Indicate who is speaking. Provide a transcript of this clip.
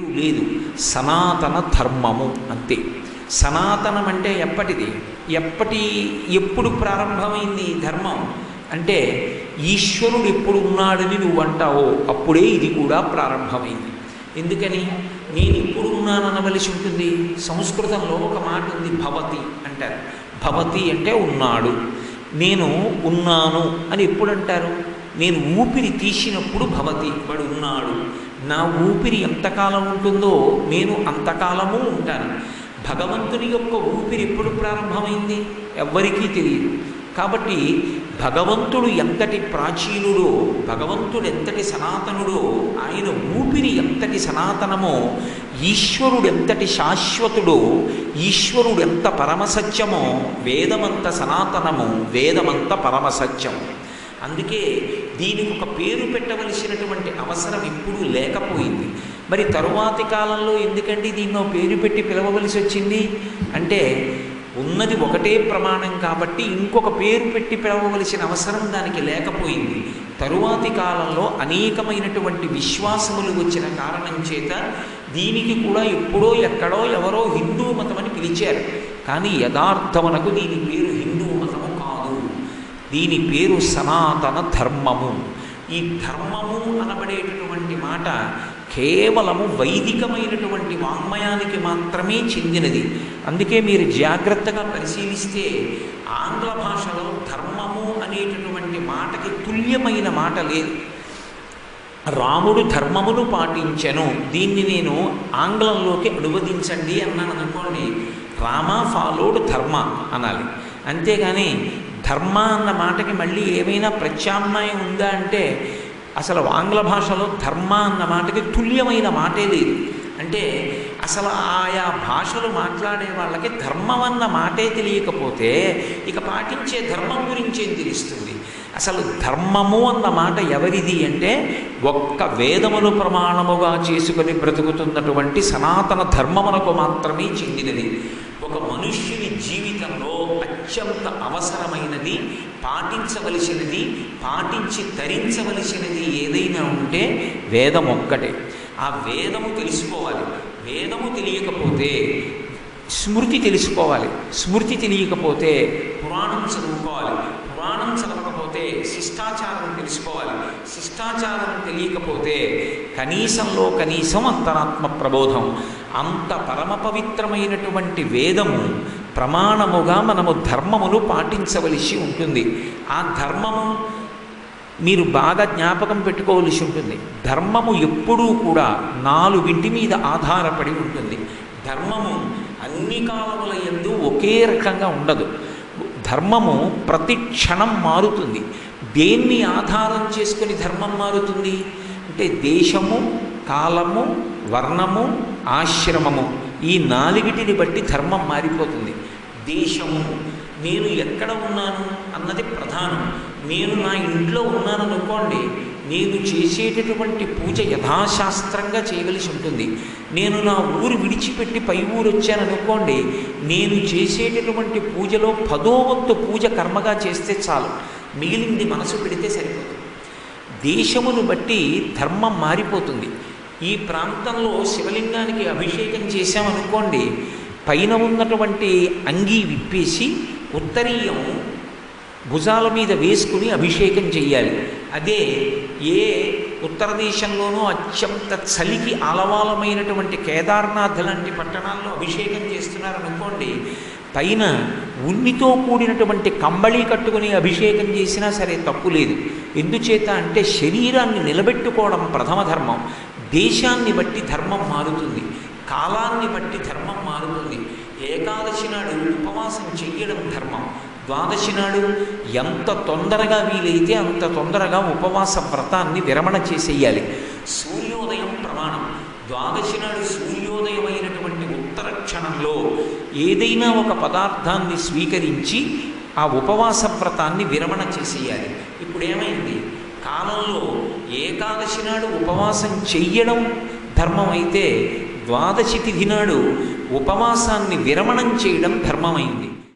Speaker 1: వేరు లేదు. సనాతన ధర్మము అంతే. సనాతనం అంటే ఎప్పటిది? ఎప్పటి ఎప్పుడు ప్రారంభమైంది ధర్మం? అంటే ఈశ్వరుడు ఎప్పుడు ఉన్నాడని నువ్వు అంటావో అప్పుడే ఇది కూడా ప్రారంభమైంది. ఎందుకని? నేను ఎప్పుడు ఉన్నాననవలసి ఉంటుంది. సంస్కృతంలో ఒక మాట ఉంది భవతి అంటారు. భవతి అంటే ఉన్నాడు. నేను ఉన్నాను అని ఎప్పుడు అంటారు? నేను ఊపిరి తీసినప్పుడు భవతి వాడు ఉన్నాడు. నా ఊపిరి ఎంతకాలం ఉంటుందో నేను అంతకాలము ఉంటాను. భగవంతుని యొక్క ఊపిరి ఎప్పుడు ప్రారంభమైంది? ఎవ్వరికీ తెలియదు. కాబట్టి భగవంతుడు ఎంతటి ప్రాచీనుడో భగవంతుడు ఎంతటి సనాతనుడో ఆయన ఊపిరి ఎంతటి సనాతనమో ఈశ్వరుడు ఎంతటి శాశ్వతుడో ఈశ్వరుడు ఎంత పరమసత్యమో వేదమంత సనాతనము వేదమంత పరమసత్యము. అందుకే దీనికి ఒక పేరు పెట్టవలసినటువంటి అవసరం ఇప్పుడు లేకపోయింది. మరి తరువాతి కాలంలో ఎందుకండి దీన్నో పేరు పెట్టి పిలవవలసి వచ్చింది? అంటే ఉన్నది ఒకటే ప్రమాణం కాబట్టి ఇంకొక పేరు పెట్టి పిలవవలసిన అవసరం దానికి లేకపోయింది. తరువాతి కాలంలో అనేకమైనటువంటి విశ్వాసములు వచ్చిన కారణం చేత దీనికి కూడా ఎప్పుడో ఎక్కడో ఎవరో హిందూ మతమని పిలిచారు. కానీ యథార్థమునకు దీని పేరు దీని పేరు సనాతన ధర్మము. ఈ ధర్మము అనబడేటటువంటి మాట కేవలము వైదికమైనటువంటి వాంగ్మయానికి మాత్రమే చెందినది. అందుకే మీరు జాగ్రత్తగా పరిశీలిస్తే ఆంగ్ల భాషలో ధర్మము అనేటటువంటి మాటకి తుల్యమైన మాట లేదు. రాముడు ధర్మమును పాటించను. దీన్ని నేను ఆంగ్లంలోకి అనువదించండి అన్నాను అనుకోండి రామ ఫాలోడ్ ధర్మ అనాలి. అంతేగాని ధర్మ అన్న మాటకి మళ్ళీ ఏమైనా ప్రత్యామ్నాయం ఉందా అంటే అసలు ఆంగ్ల భాషలో ధర్మ అన్న మాటకి తుల్యమైన మాటే లేదు. అంటే అసలు ఆయా భాషలు మాట్లాడే వాళ్ళకి ధర్మం అన్న మాటే తెలియకపోతే ఇక పాటించే ధర్మం గురించి ఏం తెలుస్తుంది? అసలు ధర్మము అన్న మాట ఎవరిది అంటే ఒక్క వేదములు ప్రమాణముగా చేసుకొని బ్రతుకుతున్నటువంటి సనాతన ధర్మమునకు మాత్రమే చెందినది. ఒక మనుష్యుని జీవితంలో అత్యంత అవసరమైనది పాటించవలసినది పాటించి ధరించవలసినది ఏదైనా ఉంటే వేదం ఒక్కటే. ఆ వేదము తెలుసుకోవాలి. వేదము తెలియకపోతే స్మృతి తెలుసుకోవాలి. స్మృతి తెలియకపోతే పురాణం చదువుకోవాలి. పురాణం చదవకపోతే శిష్టాచారం తెలుసుకోవాలి. శిష్టాచారం తెలియకపోతే కనీసంలో కనీసం అంతరాత్మ ప్రబోధం. అంత పరమ పవిత్రమైనటువంటి వేదము ప్రమాణముగా మనము ధర్మమును పాటించవలసి ఉంటుంది. ఆ ధర్మము మీరు బాగా జ్ఞాపకం పెట్టుకోవలసి ఉంటుంది. ధర్మము ఎప్పుడూ కూడా నాలుగింటి మీద ఆధారపడి ఉంటుంది. ధర్మము అన్ని కాలముల ఎందు ఒకే రకంగా ఉండదు. ధర్మము ప్రతి క్షణం మారుతుంది. దేన్ని ఆధారం చేసుకుని ధర్మం మారుతుంది? అంటే దేశము కాలము వర్ణము ఆశ్రమము. ఈ నాలుగిటిని బట్టి ధర్మం మారిపోతుంది. దేశము నేను ఎక్కడ ఉన్నాను అన్నది ప్రధానం. నేను నా ఇంట్లో ఉన్నాను అనుకోండి నేను చేసేటటువంటి పూజ యథాశాస్త్రంగా చేయవలసి ఉంటుంది. నేను నా ఊరు విడిచిపెట్టి పై ఊరు వచ్చాను అనుకోండి నేను చేసేటటువంటి పూజలో పదో వంతు పూజ కర్మగా చేస్తే చాలు. మిగిలింది మనసు పెడితే సరిపోతుంది దేశమును బట్టి ధర్మం మారిపోతుంది. ఈ ప్రాంతంలో శివలింగానికి అభిషేకం చేశామనుకోండి పైన ఉన్నటువంటి అంగీ విప్పేసి ఉత్తరీయం భుజాల మీద వేసుకుని అభిషేకం చెయ్యాలి. అదే ఏ ఉత్తర దేశంలోనూ అత్యంత చలికి అలవాలమైనటువంటి కేదార్నాథ్ లాంటి పట్టణాల్లో అభిషేకం చేస్తున్నారనుకోండి పైన ఉన్నితో కూడినటువంటి కంబళి కట్టుకుని అభిషేకం చేసినా సరే తప్పు లేదు. ఎందుచేత అంటే శరీరాన్ని నిలబెట్టుకోవడం ప్రథమ ధర్మం. దేశాన్ని బట్టి ధర్మం మారుతుంది కాలాన్ని బట్టి ధర్మం మారుతుంది. ఏకాదశి నాడు ఉపవాసం చెయ్యడం ధర్మం. ద్వాదశి నాడు ఎంత తొందరగా వీలైతే అంత తొందరగా ఉపవాస వ్రతాన్ని విరమణ చేసేయాలి. సూర్యోదయం ప్రమాణం. ద్వాదశి నాడు సూర్యోదయమైనటువంటి ఉత్తర క్షణంలో ఏదైనా ఒక పదార్థాన్ని స్వీకరించి ఆ ఉపవాస వ్రతాన్ని విరమణ చేసేయాలి. ఇప్పుడు ఏమైంది కాలంలో ఏకాదశి నాడు ఉపవాసం చెయ్యడం ధర్మం అయితే ద్వాదశి తిథి నాడు ఉపవాసాన్ని విరమణం చేయడం ధర్మమైంది.